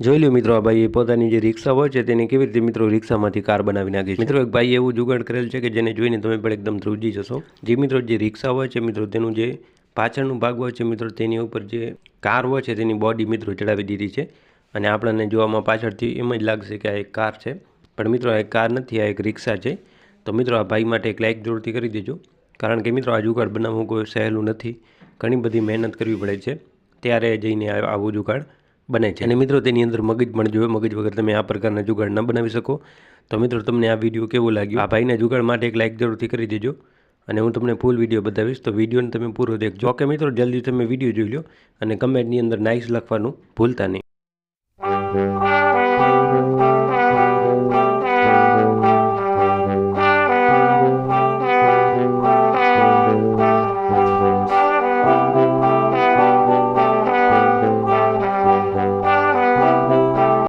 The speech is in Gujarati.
જોઈ લ્યો મિત્રો, આ ભાઈએ પોતાની જે રિક્ષા હોય છે તેને કેવી રીતે મિત્રો રિક્ષામાંથી કાર બનાવી નાખી મિત્રો, એક ભાઈએ એવું જુગાડ કરેલ છે કે જેને જોઈને તમે પણ એકદમ ધ્રુજી જશો. જે મિત્રો, જે રિક્ષા હોય છે મિત્રો, તેનું જે પાછળનું ભાગ હોય છે મિત્રો, તેની ઉપર જે કાર હોય છે તેની બોડી મિત્રો ચડાવી દીધી છે. અને આપણને જોવામાં પાછળથી એમ જ લાગશે કે આ એક કાર છે. પણ મિત્રો, આ એક કાર નથી, આ એક રિક્ષા છે. તો મિત્રો, આ ભાઈ માટે એક લાઇક જોડતી કરી દેજો. કારણ કે મિત્રો, આ જુગાડ બનાવવું કોઈ સહેલું નથી. ઘણી બધી મહેનત કરવી પડે છે. ત્યારે જઈને આવું જુગાડ. બને છે. અને મિત્રો, તેની અંદર મગજ પણ જોવે મગજ વગર તમે આ પ્રકારના જુગાડ ન બનાવી શકો. તો મિત્રો, તમને આ વીડિયો કેવો લાગ્યો? આ ભાઈના જુગાડ માટે એક લાઇક જરૂરથી કરી દેજો. અને હું તમને ફૂલ વીડિયો બતાવીશ. તો વિડીયોને તમે પૂરો દેખજો. ઓકે મિત્રો, જલ્દી તમે વીડિયો જોઈ લો. અને કમેન્ટની અંદર નાઇસ લખવાનું ભૂલતા નહીં.